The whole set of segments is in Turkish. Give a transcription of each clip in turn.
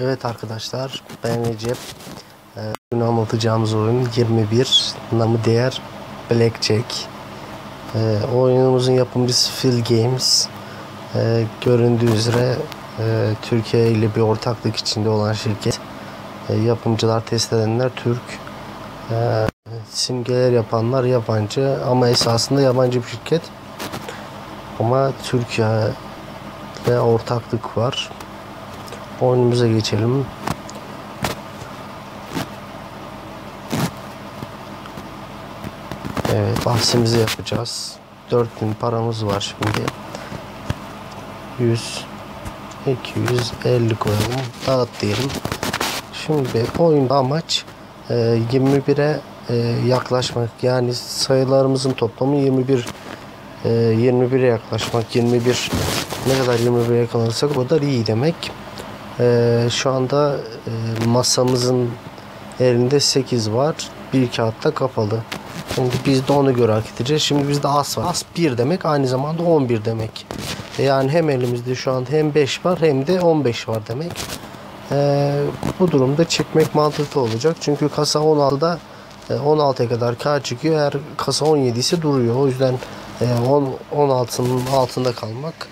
Evet arkadaşlar ben Recep. Ee, Bugün anlatacağımız oyun 21 namı değer Blackjack. Ee, oyunumuzun yapımcısı Phil Games. Ee, göründüğü üzere e, Türkiye ile bir ortaklık içinde olan şirket. Ee, yapımcılar, test edenler Türk. Simgeler yapanlar yabancı ama esasında yabancı bir şirket. Ama Türkiye ile ortaklık var. Oyunumuza geçelim. Evet bahsimizi yapacağız. 4000 paramız var şimdi. 100 250 koyalım. Dağıt diyelim. Şimdi oyunda amaç e, 21'e e, yaklaşmak. Yani sayılarımızın toplamı 21 e, 21'e yaklaşmak. 21 ne kadar 21'e yakalanırsak o kadar iyi demek. Ee, şu anda e, masamızın elinde 8 var. Bir kağıtta kapalı. Şimdi biz de onu göre hareket edeceğiz. Şimdi bizde as var. As 1 demek aynı zamanda 11 demek. E, yani hem elimizde şu an hem 5 var hem de 15 var demek. Ee, bu durumda çekmek mantıklı olacak. Çünkü kasa 16'da e, 16'ya kadar kağıt çıkıyor. Eğer kasa 17 ise duruyor. O yüzden e, 10, 16'nın altında kalmak.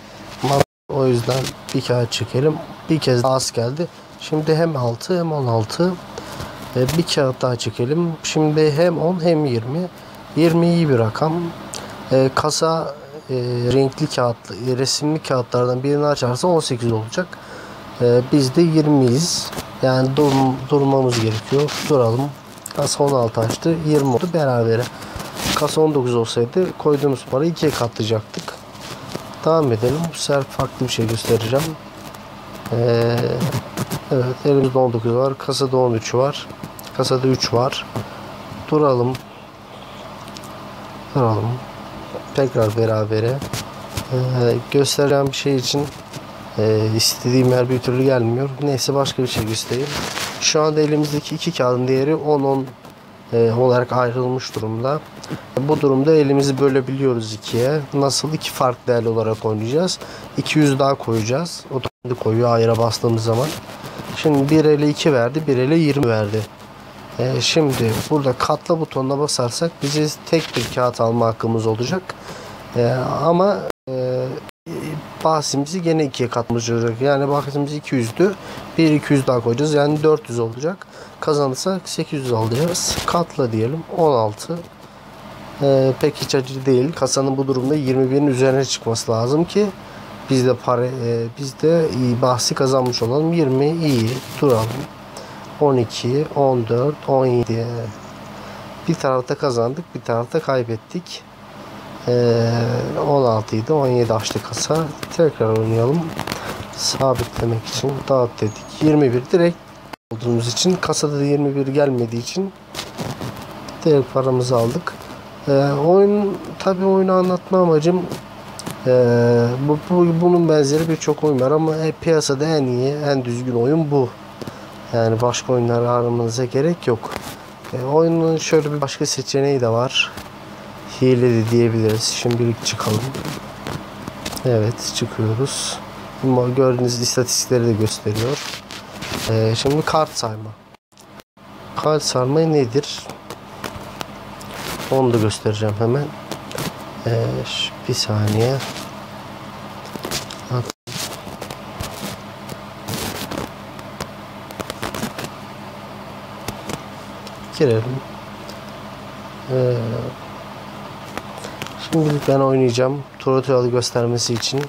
O yüzden bir kağıt çekelim. Bir kez az geldi. Şimdi hem 6 hem 16. Ee, bir kağıt daha çekelim. Şimdi hem 10 hem 20. 20 iyi bir rakam. Ee, kasa e, renkli kağıt, e, resimli kağıtlardan birini açarsa 18 olacak. Ee, biz de 20'yiz. Yani dur, durmamız gerekiyor. Duralım. Kasa 16 açtı. 20 oldu berabere. Kasa 19 olsaydı koyduğumuz parayı ikiye katlayacaktık. Devam edelim. Bu sefer farklı bir şey göstereceğim. Ee, evet elimizde 19 var. Kasada 13 var. Kasada 3 var. Duralım. Duralım. Tekrar berabere. Ee, göstereceğim bir şey için e, istediğim yer bir türlü gelmiyor. Neyse başka bir şey göstereyim. Şu anda elimizdeki iki kağıdın değeri 10-10 e, olarak ayrılmış durumda. Bu durumda elimizi bölebiliyoruz ikiye. Nasıl? iki farklı değerli olarak oynayacağız. 200 daha koyacağız. O da koyuyor ayıra bastığımız zaman. Şimdi 1 ele 2 verdi. 1 ele 20 verdi. E, şimdi burada katla butonuna basarsak bize tek bir kağıt alma hakkımız olacak. E, ama e, bahsimizi gene ikiye katmış olacak. Yani bahsimiz 200'dü. 1 200 daha koyacağız. Yani 400 olacak. Kazanırsak 800 alacağız. Katla diyelim. 16. Ee, pek hiç acı değil. Kasanın bu durumda 21'in üzerine çıkması lazım ki biz de para e, biz de iyi bahsi kazanmış olalım. 20 iyi. Duralım. 12, 14, 17. Bir tarafta kazandık, bir tarafta kaybettik. Ee, 16 idi. 17 açtı kasa. Tekrar oynayalım. Sabitlemek için dağıt dedik. 21 direkt olduğumuz için kasada da 21 gelmediği için direkt paramızı aldık. Ee, oyun tabi oyunu anlatma amacım e, bu, bu, bunun benzeri birçok oyun var ama e, piyasada en iyi en düzgün oyun bu. Yani başka oyunlar aramanıza gerek yok. E, oyunun şöyle bir başka seçeneği de var. Hile de diyebiliriz. Şimdilik çıkalım. Evet çıkıyoruz. Gördüğünüz istatistikleri de gösteriyor. Ee, şimdi kart sayma. Kart sayma nedir? Onu da göstereceğim hemen. Ee, bir saniye. Girelim. Ee, şimdilik ben oynayacağım. Tutorial'ı göstermesi için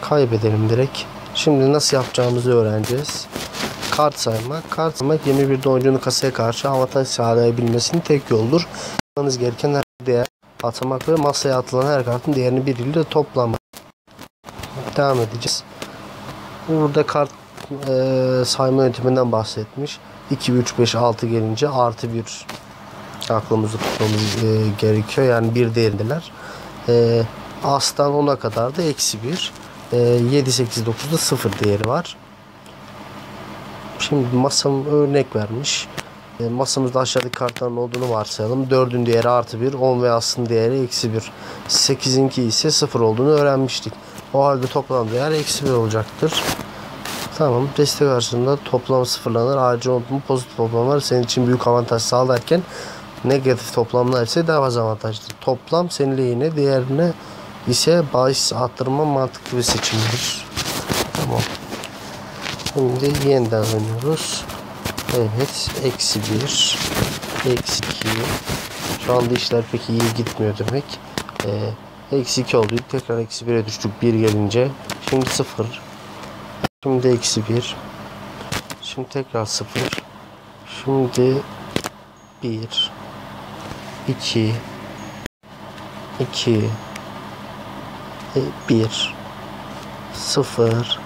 kaybedelim direkt. Şimdi nasıl yapacağımızı öğreneceğiz. Kart saymak. Kart saymak 21'de oyuncunun kasaya karşı avantaj sağlayabilmesinin tek yoldur. Yapmanız gereken her değer atmak ve masaya atılan her kartın değerini birbiriyle toplamak. Devam edeceğiz. Burada kart e, sayma yönteminden bahsetmiş. 2, 3, 5, 6 gelince artı 1 aklımızda tutmamız e, gerekiyor. Yani bir değerindeler. E, As'tan 10'a kadar da eksi 1. 7, 8, 9'da 0 değeri var. Şimdi masam örnek vermiş. E, masamızda aşağıdaki kartların olduğunu varsayalım. 4'ün değeri artı 1, 10 ve asın değeri eksi 1. 8'inki ise 0 olduğunu öğrenmiştik. O halde toplam değer eksi 1 olacaktır. Tamam. Destek karşılığında toplam sıfırlanır. Ayrıca unutma pozitif toplamlar senin için büyük avantaj sağlarken negatif toplamlar ise daha avantajlı. Toplam senin diğerine ise bahis arttırma mantıklı bir seçimdir. Tamam. Şimdi yeniden oynuyoruz. Evet. Eksi 1. Eksi 2. Şu anda işler pek iyi gitmiyor demek. Ee, eksi 2 oldu. Tekrar eksi 1'e düştük 1 gelince. Şimdi 0. Şimdi eksi 1. Şimdi tekrar 0. Şimdi 1. 2. 2. 1. 0.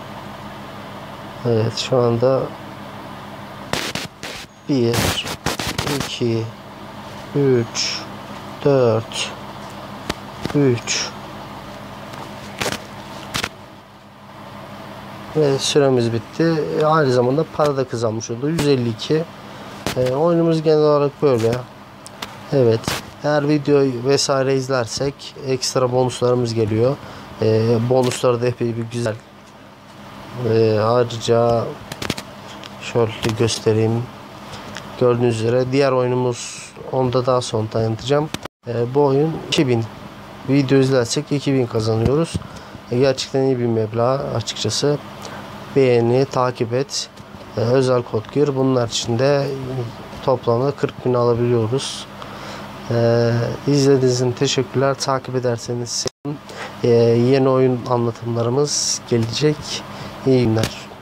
Evet şu anda 1 2 3 4 3 ve süremiz bitti. E, Aynı zamanda para da kazanmış oldu. 152. E, oyunumuz genel olarak böyle. Evet. Eğer videoyu vesaire izlersek ekstra bonuslarımız geliyor. E, bonusları da epey bir güzel. E, ayrıca şöyle göstereyim. Gördüğünüz üzere diğer oyunumuz onda daha sonra tanıtacağım. E, bu oyun 2000 video izlersek 2000 kazanıyoruz. E, gerçekten iyi bir meblağ açıkçası. Beğeni, takip et, e, özel kod gir. Bunlar için de toplamda 40 bin alabiliyoruz. E, izlediğiniz için teşekkürler. Takip ederseniz sevinirim. e, yeni oyun anlatımlarımız gelecek. İyi günler.